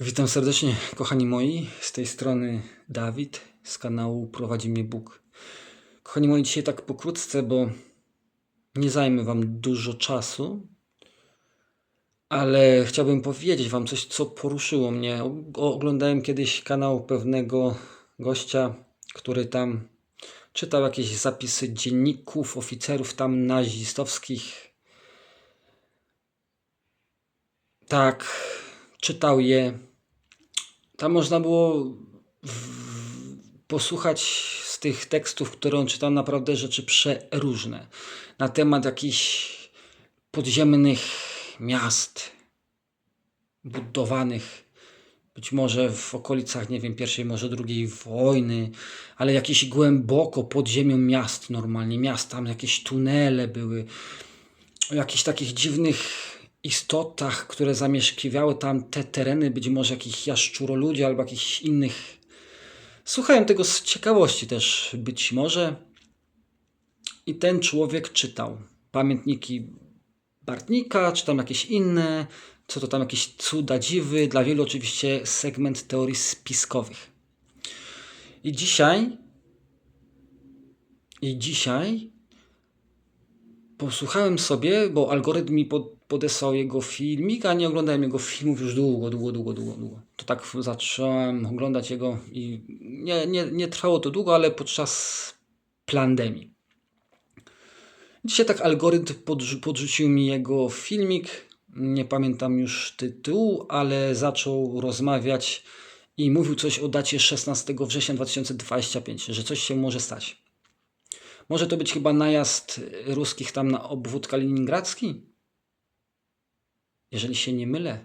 Witam serdecznie, kochani moi. Z tej strony Dawid z kanału Prowadzi mnie Bóg. Kochani moi, dzisiaj tak pokrótce, bo nie zajmę Wam dużo czasu, ale chciałbym powiedzieć Wam coś, co poruszyło mnie. Oglądałem kiedyś kanał pewnego gościa, który tam czytał jakieś zapisy dzienników, oficerów tam nazistowskich. Tak, czytał je. Tam można było posłuchać z tych tekstów, które on czytał, naprawdę rzeczy przeróżne. Na temat jakichś podziemnych miast budowanych, być może w okolicach, nie wiem, pierwszej, może drugiej wojny, ale jakieś głęboko pod ziemią miast normalnie, miast, tam jakieś tunele były, o jakichś takich dziwnych istotach, które zamieszkiwały tam te tereny, być może jakichś jaszczuroludzi albo jakichś innych. Słuchałem tego z ciekawości też, być może. I ten człowiek czytał pamiętniki Bartnika, czy tam jakieś inne, co to tam jakieś cuda, dziwy, dla wielu oczywiście segment teorii spiskowych. I dzisiaj, i dzisiaj posłuchałem sobie, bo algorytm mi pod, podesłał jego filmik, a nie oglądałem jego filmów już długo, długo, długo, długo, długo. To tak zacząłem oglądać jego i nie, nie, nie trwało to długo, ale podczas pandemii. Dzisiaj tak algorytm podrzu- podrzucił mi jego filmik, nie pamiętam już tytułu, ale zaczął rozmawiać i mówił coś o dacie 16 września 2025, że coś się może stać. Może to być chyba najazd ruskich tam na obwód kaliningradzki? Jeżeli się nie mylę.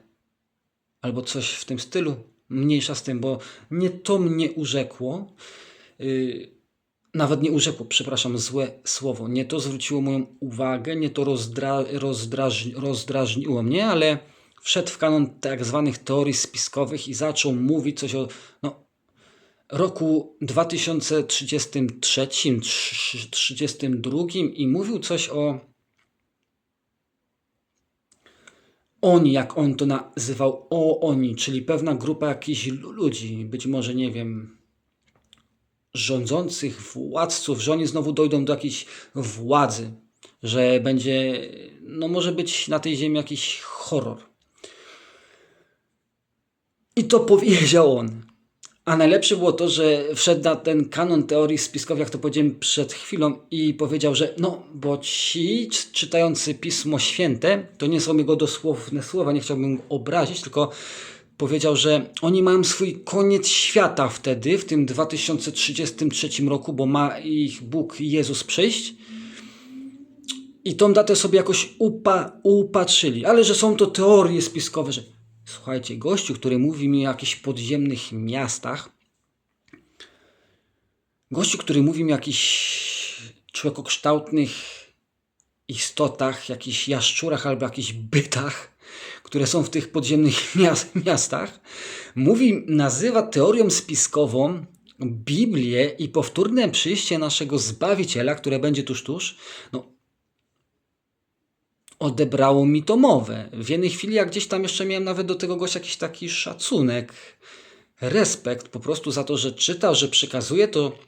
Albo coś w tym stylu. Mniejsza z tym, bo nie to mnie urzekło. Yy, nawet nie urzekło, przepraszam, złe słowo. Nie to zwróciło moją uwagę, nie to rozdra, rozdrażni, rozdrażniło mnie, ale wszedł w kanon tak zwanych teorii spiskowych i zaczął mówić coś o no, roku 2033, 32 i mówił coś o oni, jak on to nazywał, o oni, czyli pewna grupa jakichś lu- ludzi, być może nie wiem, rządzących, władców, że oni znowu dojdą do jakiejś władzy, że będzie, no może być na tej ziemi jakiś horror. I to powiedział on. A najlepsze było to, że wszedł na ten kanon teorii spiskowych, jak to powiedziałem przed chwilą, i powiedział, że no, bo ci czytający Pismo Święte, to nie są jego dosłowne słowa, nie chciałbym go obrazić, tylko powiedział, że oni mają swój koniec świata wtedy, w tym 2033 roku, bo ma ich Bóg Jezus przyjść. I tą datę sobie jakoś upa, upatrzyli. Ale że są to teorie spiskowe, że słuchajcie, gościu, który mówi mi o jakichś podziemnych miastach, gościu, który mówi mi o jakichś człowiekokształtnych istotach, jakichś jaszczurach albo jakichś bytach, które są w tych podziemnych miast, miastach, mówi, nazywa teorią spiskową Biblię i powtórne przyjście naszego Zbawiciela, które będzie tuż, tuż, no odebrało mi to mowę. W jednej chwili, jak gdzieś tam jeszcze miałem nawet do tego gościa jakiś taki szacunek, respekt po prostu za to, że czyta, że przekazuje to,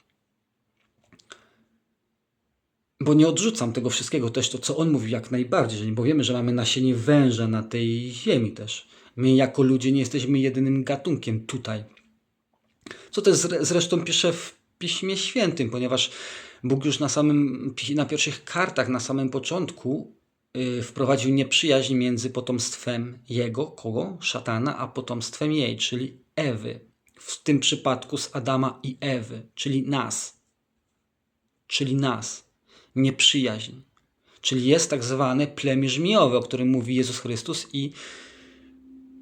bo nie odrzucam tego wszystkiego też, to co on mówi jak najbardziej, bo wiemy, że mamy nasienie węża na tej ziemi też. My jako ludzie nie jesteśmy jedynym gatunkiem tutaj. Co też zre- zresztą pisze w Piśmie Świętym, ponieważ Bóg już na samym, na pierwszych kartach, na samym początku wprowadził nieprzyjaźń między potomstwem jego, kogo? Szatana, a potomstwem jej, czyli Ewy. W tym przypadku z Adama i Ewy, czyli nas. Czyli nas. Nieprzyjaźń. Czyli jest tak zwane plemię żmijowe, o którym mówi Jezus Chrystus i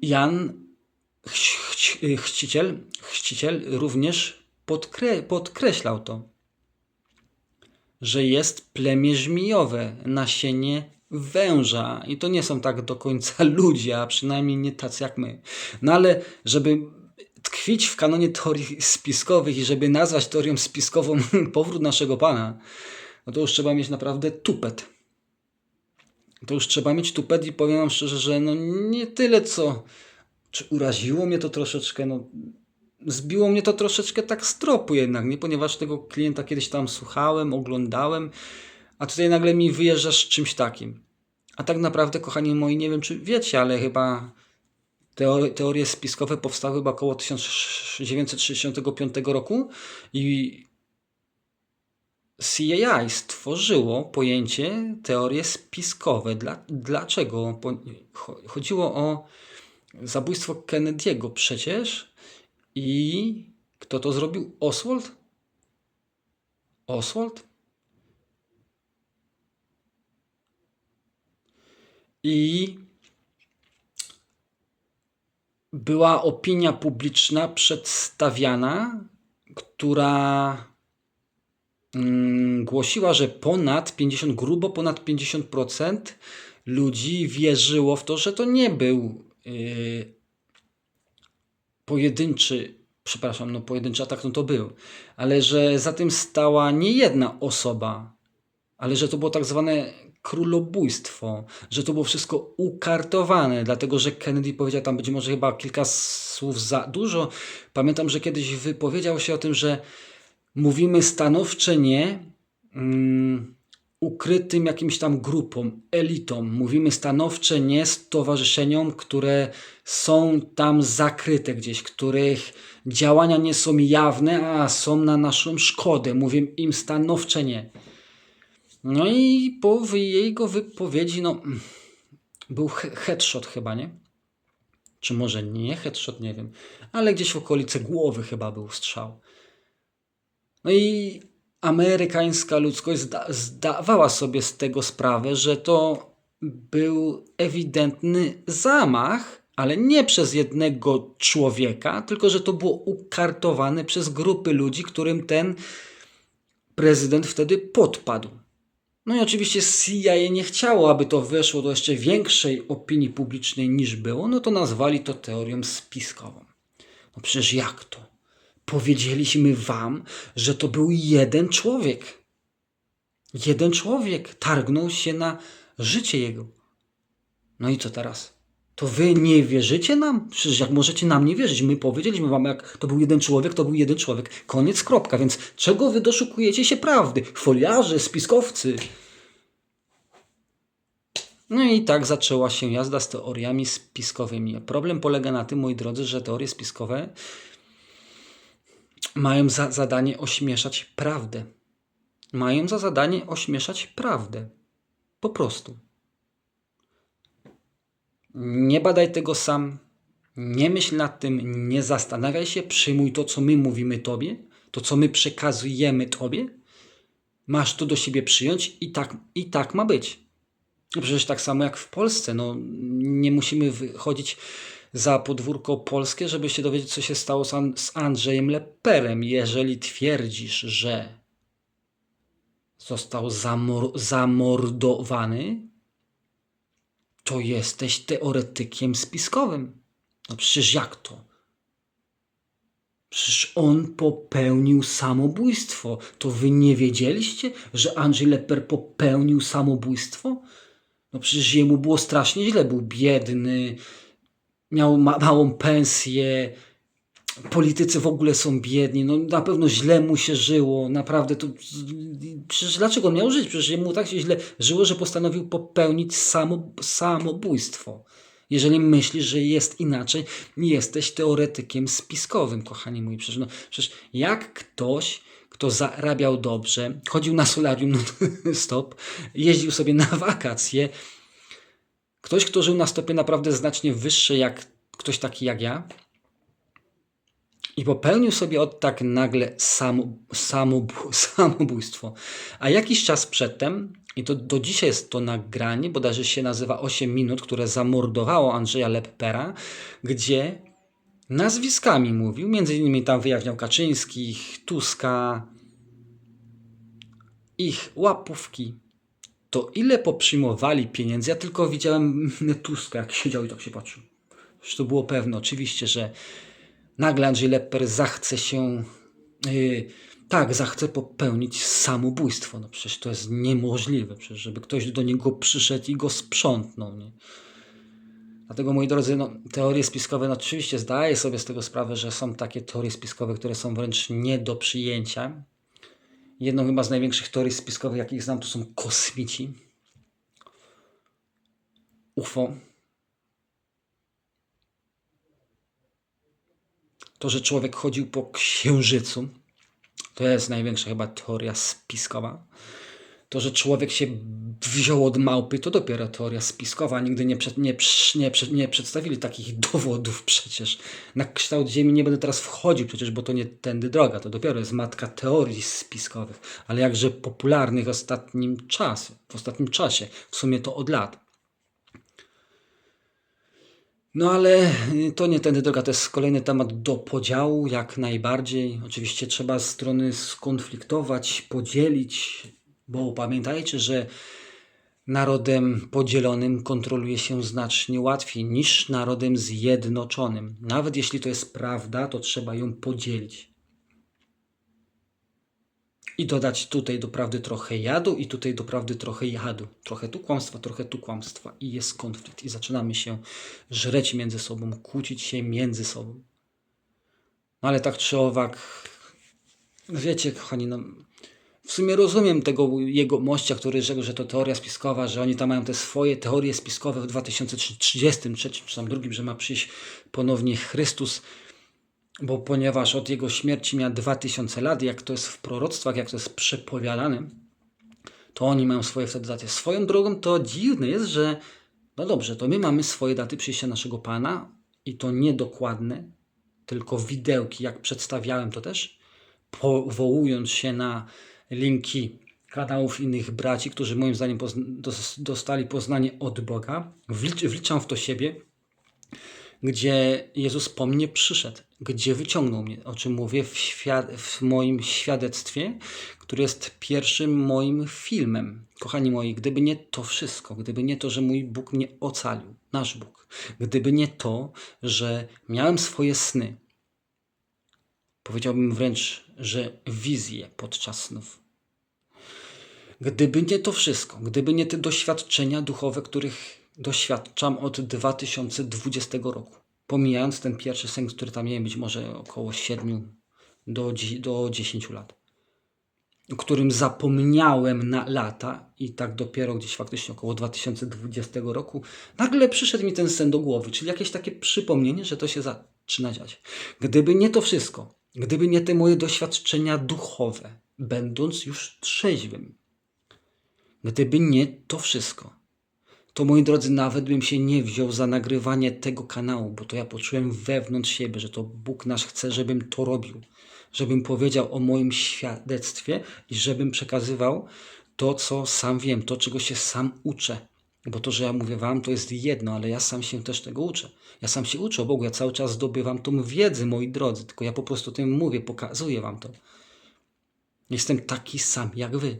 Jan chci, chciciel, chciciel również podkre, podkreślał to, że jest plemię żmijowe, nasienie węża. I to nie są tak do końca ludzie, a przynajmniej nie tacy jak my. No ale żeby tkwić w kanonie teorii spiskowych i żeby nazwać teorią spiskową powrót naszego Pana, no to już trzeba mieć naprawdę tupet. To już trzeba mieć tupet i powiem wam szczerze, że no nie tyle co czy uraziło mnie to troszeczkę, no zbiło mnie to troszeczkę tak z tropu jednak, nie? Ponieważ tego klienta kiedyś tam słuchałem, oglądałem, a tutaj nagle mi wyjeżdżasz czymś takim. A tak naprawdę, kochani moi, nie wiem czy wiecie, ale chyba teorie, spiskowe powstały chyba około 1965 roku i CAI stworzyło pojęcie teorie spiskowe. Dla, dlaczego? Chodziło o zabójstwo Kennedy'ego przecież i kto to zrobił? Oswald? Oswald? I była opinia publiczna przedstawiana, która mm, głosiła, że ponad 50, grubo ponad 50% ludzi wierzyło w to, że to nie był yy, pojedynczy, przepraszam, no pojedynczy atak, no to był, ale że za tym stała nie jedna osoba, ale że to było tak zwane królobójstwo, że to było wszystko ukartowane, dlatego że Kennedy powiedział tam być może chyba kilka słów za dużo. Pamiętam, że kiedyś wypowiedział się o tym, że mówimy stanowcze nie um, ukrytym jakimś tam grupom, elitom. Mówimy stanowcze nie stowarzyszeniom, które są tam zakryte gdzieś, których działania nie są jawne, a są na naszą szkodę. Mówimy im stanowcze nie. No i po jego wypowiedzi, no, był headshot chyba, nie? Czy może nie headshot, nie wiem. Ale gdzieś w okolicy głowy chyba był strzał. No i amerykańska ludzkość zda zdawała sobie z tego sprawę, że to był ewidentny zamach, ale nie przez jednego człowieka, tylko że to było ukartowane przez grupy ludzi, którym ten prezydent wtedy podpadł. No i oczywiście CIA nie chciało, aby to weszło do jeszcze większej opinii publicznej niż było, no to nazwali to teorią spiskową. No przecież jak to? Powiedzieliśmy wam, że to był jeden człowiek. Jeden człowiek targnął się na życie jego. No i co teraz? To wy nie wierzycie nam? Przecież jak możecie nam nie wierzyć? My powiedzieliśmy wam, jak to był jeden człowiek, to był jeden człowiek. Koniec, kropka. Więc czego wy doszukujecie się prawdy? Foliarze, spiskowcy. No i tak zaczęła się jazda z teoriami spiskowymi. Problem polega na tym, moi drodzy, że teorie spiskowe mają za zadanie ośmieszać prawdę. Mają za zadanie ośmieszać prawdę. Po prostu. Nie badaj tego sam, nie myśl nad tym, nie zastanawiaj się, przyjmuj to, co my mówimy Tobie, to, co my przekazujemy Tobie. Masz to do siebie przyjąć i tak, i tak ma być. No przecież tak samo jak w Polsce. No, nie musimy wychodzić za podwórko polskie, żeby się dowiedzieć, co się stało z, An z Andrzejem Leperem. Jeżeli twierdzisz, że został zamor zamordowany, to jesteś teoretykiem spiskowym. No przecież jak to? Przecież on popełnił samobójstwo. To wy nie wiedzieliście, że Andrzej Leper popełnił samobójstwo? No przecież jemu było strasznie źle. Był biedny, miał ma małą pensję. Politycy w ogóle są biedni, no na pewno źle mu się żyło, naprawdę to przecież dlaczego miał żyć? Przecież jemu tak się źle żyło, że postanowił popełnić samo, samobójstwo. Jeżeli myślisz, że jest inaczej, jesteś teoretykiem spiskowym, kochani moi. Przecież, no, przecież jak ktoś, kto zarabiał dobrze, chodził na solarium no, stop, jeździł sobie na wakacje, ktoś, kto żył na stopie naprawdę znacznie wyższe jak ktoś taki jak ja, i popełnił sobie od tak nagle samo, samobójstwo. A jakiś czas przedtem, i to do dzisiaj jest to nagranie, bodajże się nazywa 8 minut, które zamordowało Andrzeja Leppera, gdzie nazwiskami mówił, między innymi tam wyjaśniał Kaczyńskich, Tuska, ich łapówki. To ile poprzyjmowali pieniędzy? Ja tylko widziałem Tuska, jak siedział i tak się patrzył. Już to było pewne, oczywiście, że nagle Andrzej Lepper zachce się, yy, tak, zachce popełnić samobójstwo. No przecież to jest niemożliwe, przecież żeby ktoś do niego przyszedł i go sprzątnął. Nie? Dlatego, moi drodzy, no, teorie spiskowe, no, oczywiście zdaję sobie z tego sprawę, że są takie teorie spiskowe, które są wręcz nie do przyjęcia. Jedną chyba z największych teorii spiskowych, jakich znam, to są kosmici. UFO. To, że człowiek chodził po księżycu, to jest największa chyba teoria spiskowa. To, że człowiek się wziął od małpy, to dopiero teoria spiskowa. Nigdy nie, przed, nie, nie, nie przedstawili takich dowodów przecież. Na kształt Ziemi nie będę teraz wchodził przecież, bo to nie tędy droga. To dopiero jest matka teorii spiskowych, ale jakże popularnych ostatnim czasie. W ostatnim czasie. W sumie to od lat. No ale y, to nie tędy droga, to jest kolejny temat do podziału, jak najbardziej. Oczywiście trzeba strony skonfliktować, podzielić, bo pamiętajcie, że narodem podzielonym kontroluje się znacznie łatwiej niż narodem zjednoczonym. Nawet jeśli to jest prawda, to trzeba ją podzielić. I dodać tutaj do prawdy trochę jadu, i tutaj do prawdy trochę jadu. Trochę tu kłamstwa, trochę tu kłamstwa. I jest konflikt. I zaczynamy się żreć między sobą, kłócić się między sobą. No ale tak czy owak, wiecie, kochani, no, w sumie rozumiem tego jego mościa, który rzekł, że to teoria spiskowa, że oni tam mają te swoje teorie spiskowe w 2033 czy tam drugim, że ma przyjść ponownie Chrystus, bo ponieważ od jego śmierci miał 2000 lat, jak to jest w proroctwach, jak to jest przepowiadane, to oni mają swoje wtedy daty. Swoją drogą to dziwne jest, że no dobrze, to my mamy swoje daty przyjścia naszego Pana i to niedokładne, tylko widełki, jak przedstawiałem to też, powołując się na linki kanałów innych braci, którzy moim zdaniem pozn- dos- dostali poznanie od Boga. Wlicz- wliczam w to siebie, gdzie Jezus po mnie przyszedł, gdzie wyciągnął mnie, o czym mówię w, w moim świadectwie, który jest pierwszym moim filmem. Kochani moi, gdyby nie to wszystko, gdyby nie to, że mój Bóg mnie ocalił, nasz Bóg, gdyby nie to, że miałem swoje sny, powiedziałbym wręcz, że wizje podczas snów. Gdyby nie to wszystko, gdyby nie te doświadczenia duchowe, których doświadczam od 2020 roku, pomijając ten pierwszy sen, który tam miałem być może około 7 do, do 10 lat, o którym zapomniałem na lata i tak dopiero gdzieś faktycznie około 2020 roku nagle przyszedł mi ten sen do głowy, czyli jakieś takie przypomnienie, że to się zaczyna dziać. Gdyby nie to wszystko, gdyby nie te moje doświadczenia duchowe, będąc już trzeźwym, Gdyby nie to wszystko, to moi drodzy, nawet bym się nie wziął za nagrywanie tego kanału, bo to ja poczułem wewnątrz siebie, że to Bóg nasz chce, żebym to robił, żebym powiedział o moim świadectwie i żebym przekazywał to, co sam wiem, to, czego się sam uczę. Bo to, że ja mówię wam, to jest jedno, ale ja sam się też tego uczę. Ja sam się uczę o Bogu, ja cały czas zdobywam tą wiedzę, moi drodzy, tylko ja po prostu tym mówię, pokazuję wam to. Jestem taki sam jak wy.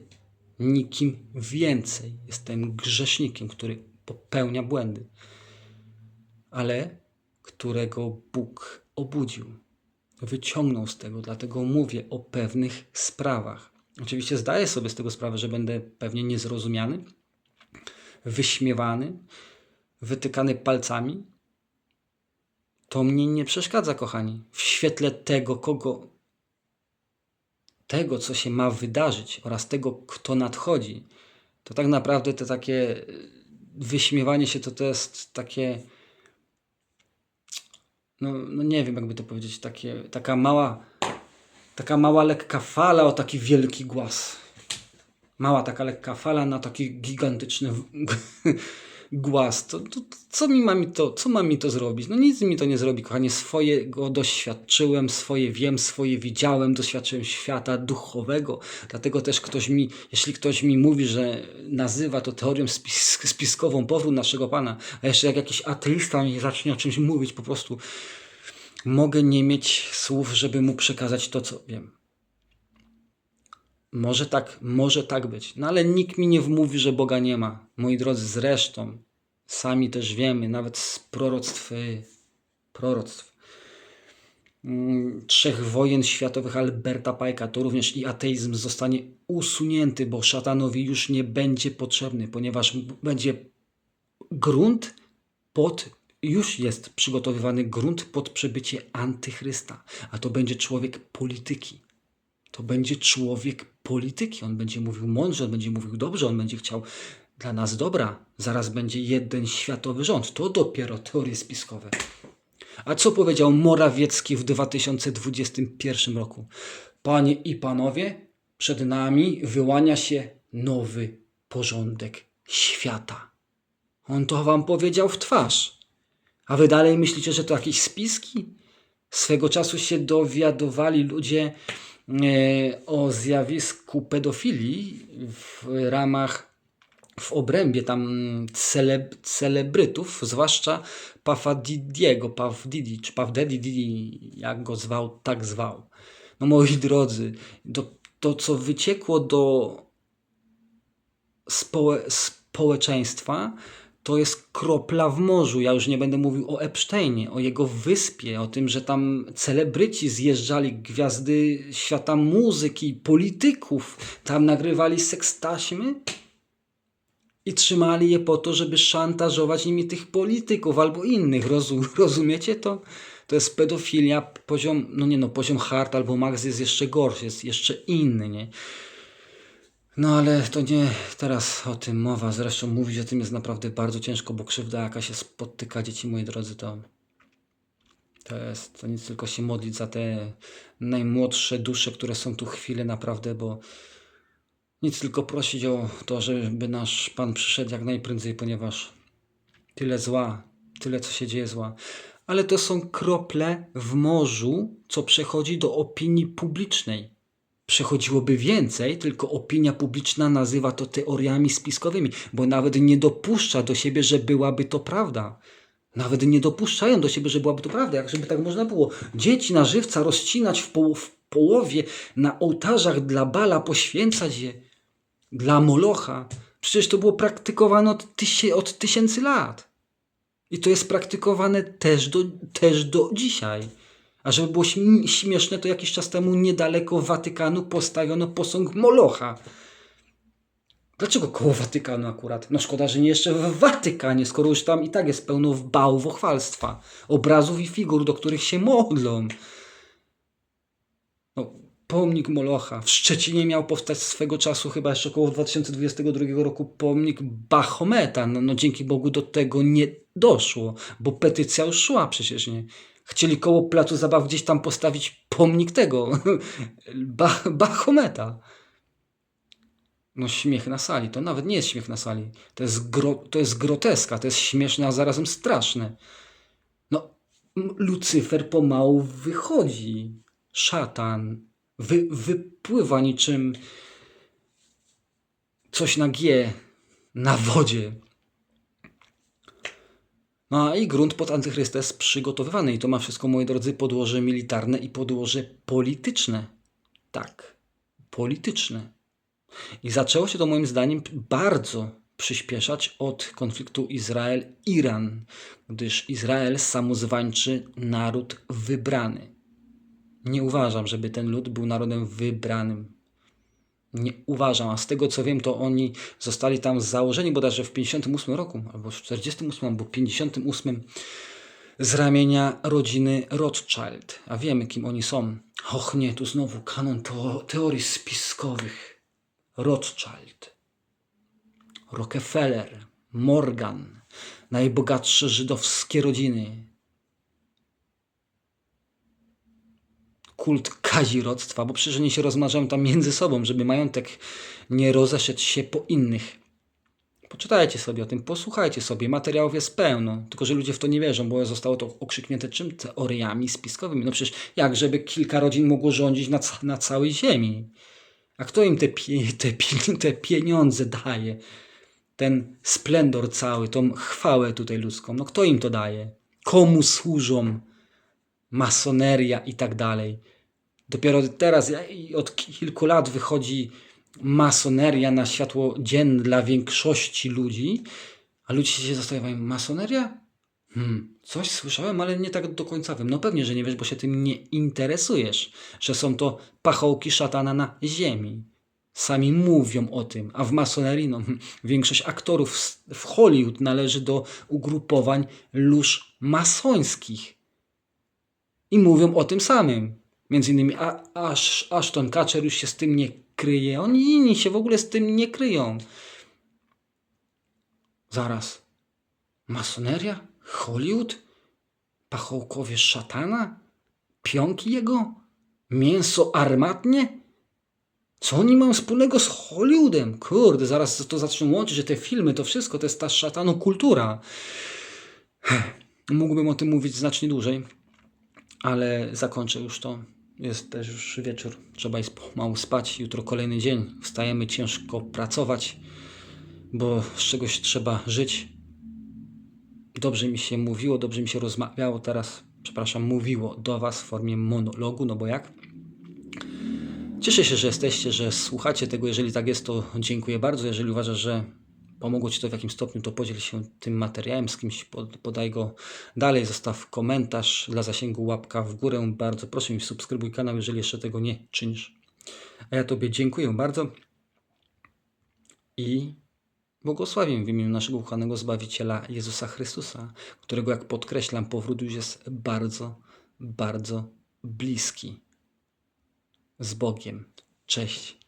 Nikim więcej. Jestem grzesznikiem, który popełnia błędy, ale którego Bóg obudził, wyciągnął z tego. Dlatego mówię o pewnych sprawach. Oczywiście zdaję sobie z tego sprawę, że będę pewnie niezrozumiany, wyśmiewany, wytykany palcami. To mnie nie przeszkadza, kochani. W świetle tego, kogo tego, co się ma wydarzyć oraz tego, kto nadchodzi, to tak naprawdę to takie y, wyśmiewanie się to, to jest takie, no, no nie wiem jakby to powiedzieć, takie, taka mała, taka mała lekka fala o taki wielki głaz. Mała taka lekka fala na taki gigantyczny głaz. To, to, co, mi ma mi to, co ma mi to zrobić? No nic mi to nie zrobi, kochanie. Swojego doświadczyłem, swoje wiem, swoje widziałem, doświadczyłem świata duchowego. Dlatego też ktoś mi, jeśli ktoś mi mówi, że nazywa to teorią spis, spiskową powrót naszego Pana, a jeszcze jak jakiś ateista mi zacznie o czymś mówić, po prostu mogę nie mieć słów, żeby mu przekazać to, co wiem. Może tak, może tak być. No ale nikt mi nie wmówi, że Boga nie ma. Moi drodzy, zresztą sami też wiemy, nawet z proroctw, proroctw mm, trzech wojen światowych Alberta Pajka, to również i ateizm zostanie usunięty, bo szatanowi już nie będzie potrzebny, ponieważ będzie grunt pod już jest przygotowywany grunt pod przybycie antychrysta, a to będzie człowiek polityki. To będzie człowiek polityki. On będzie mówił mądrze, on będzie mówił dobrze, on będzie chciał dla nas dobra. Zaraz będzie jeden światowy rząd. To dopiero teorie spiskowe. A co powiedział Morawiecki w 2021 roku? Panie i panowie, przed nami wyłania się nowy porządek świata. On to wam powiedział w twarz. A wy dalej myślicie, że to jakieś spiski? Swego czasu się dowiadowali ludzie o zjawisku pedofilii w ramach, w obrębie tam celeb, celebrytów, zwłaszcza Pafa Didiego, Paf Didi, czy Paf Daddy Didi, jak go zwał, tak zwał. No moi drodzy, to, to co wyciekło do społe, społeczeństwa, to jest kropla w morzu. Ja już nie będę mówił o Epsteinie, o jego wyspie, o tym, że tam celebryci zjeżdżali, gwiazdy świata muzyki, polityków, tam nagrywali sekstaśmy i trzymali je po to, żeby szantażować nimi tych polityków albo innych. Rozum, rozumiecie to? To jest pedofilia, poziom, no nie no, poziom hard albo max jest jeszcze gorszy, jest jeszcze inny, nie? No ale to nie teraz o tym mowa. Zresztą mówić o tym jest naprawdę bardzo ciężko, bo krzywda jaka się spotyka dzieci, moi drodzy, to to jest to nic tylko się modlić za te najmłodsze dusze, które są tu chwilę naprawdę, bo nic tylko prosić o to, żeby nasz Pan przyszedł jak najprędzej, ponieważ tyle zła, tyle co się dzieje zła. Ale to są krople w morzu, co przechodzi do opinii publicznej przechodziłoby więcej, tylko opinia publiczna nazywa to teoriami spiskowymi, bo nawet nie dopuszcza do siebie, że byłaby to prawda. Nawet nie dopuszczają do siebie, że byłaby to prawda, jak żeby tak można było. Dzieci na żywca rozcinać w, poł w połowie, na ołtarzach dla Bala poświęcać je, dla Molocha. Przecież to było praktykowane od, tysi od tysięcy lat. I to jest praktykowane też do, też do dzisiaj. A żeby było śmieszne, to jakiś czas temu niedaleko Watykanu postawiono posąg Molocha. Dlaczego koło Watykanu akurat? No szkoda, że nie jeszcze w Watykanie, skoro już tam i tak jest pełno bałwochwalstwa, obrazów i figur, do których się modlą. No, pomnik Molocha. W Szczecinie miał powstać swego czasu, chyba jeszcze około 2022 roku, pomnik Bachometa. No, no dzięki Bogu do tego nie doszło, bo petycja już szła przecież, nie? Chcieli koło placu zabaw gdzieś tam postawić pomnik tego, Bachometa. No śmiech na sali, to nawet nie jest śmiech na sali. To jest, gro, to jest groteska, to jest śmieszne, a zarazem straszne. No, Lucyfer pomału wychodzi. Szatan wy, wypływa niczym coś na G na wodzie. No i grunt pod antychrysta jest przygotowywany i to ma wszystko, moi drodzy, podłoże militarne i podłoże polityczne. Tak, polityczne. I zaczęło się to moim zdaniem bardzo przyspieszać od konfliktu Izrael-Iran, gdyż Izrael samozwańczy naród wybrany. Nie uważam, żeby ten lud był narodem wybranym. Nie uważam, a z tego co wiem, to oni zostali tam założeni bodajże w 58 roku, albo w 48, albo 58 z ramienia rodziny Rothschild. A wiemy, kim oni są. Och nie, tu znowu kanon teorii spiskowych. Rothschild, Rockefeller, Morgan, najbogatsze żydowskie rodziny, kult kazirodztwa, bo przecież oni się rozmarzają tam między sobą, żeby majątek nie rozeszedł się po innych. Poczytajcie sobie o tym, posłuchajcie sobie, materiałów jest pełno, tylko że ludzie w to nie wierzą, bo zostało to okrzyknięte czym? Teoriami spiskowymi. No przecież jak, żeby kilka rodzin mogło rządzić na, na całej ziemi? A kto im te, pie, te, te pieniądze daje? Ten splendor cały, tą chwałę tutaj ludzką. No kto im to daje? Komu służą? Masoneria i tak dalej. Dopiero teraz, od kilku lat wychodzi masoneria na światło dzienne dla większości ludzi, a ludzie się zastanawiają, masoneria? Hmm, coś słyszałem, ale nie tak do końca wiem. No pewnie, że nie wiesz, bo się tym nie interesujesz, że są to pachołki szatana na ziemi. Sami mówią o tym, a w masonerii no, hm, większość aktorów w Hollywood należy do ugrupowań lóż masońskich. I mówią o tym samym. Między innymi Ash, Ashton Kutcher już się z tym nie kryje. Oni inni się w ogóle z tym nie kryją. Zaraz. Masoneria? Hollywood? Pachołkowie szatana? Pionki jego? Mięso armatnie? Co oni mają wspólnego z Hollywoodem? Kurde, zaraz to zaczną łączyć, że te filmy, to wszystko, to jest ta szatanu kultura. Mógłbym o tym mówić znacznie dłużej, ale zakończę już to. Jest też już wieczór, trzeba iść pomału spać. Jutro kolejny dzień, wstajemy ciężko pracować, bo z czegoś trzeba żyć. Dobrze mi się mówiło, dobrze mi się rozmawiało teraz, przepraszam, mówiło do Was w formie monologu, no bo jak? Cieszę się, że jesteście, że słuchacie tego. Jeżeli tak jest, to dziękuję bardzo. Jeżeli uważasz, że pomogło Ci to w jakimś stopniu, to podziel się tym materiałem z kimś, pod- podaj go dalej, zostaw komentarz dla zasięgu, łapka w górę. Bardzo proszę mi subskrybuj kanał, jeżeli jeszcze tego nie czynisz. A ja Tobie dziękuję bardzo i błogosławię w imieniu naszego ukochanego Zbawiciela Jezusa Chrystusa, którego, jak podkreślam, powrót już jest bardzo, bardzo bliski z Bogiem. Cześć.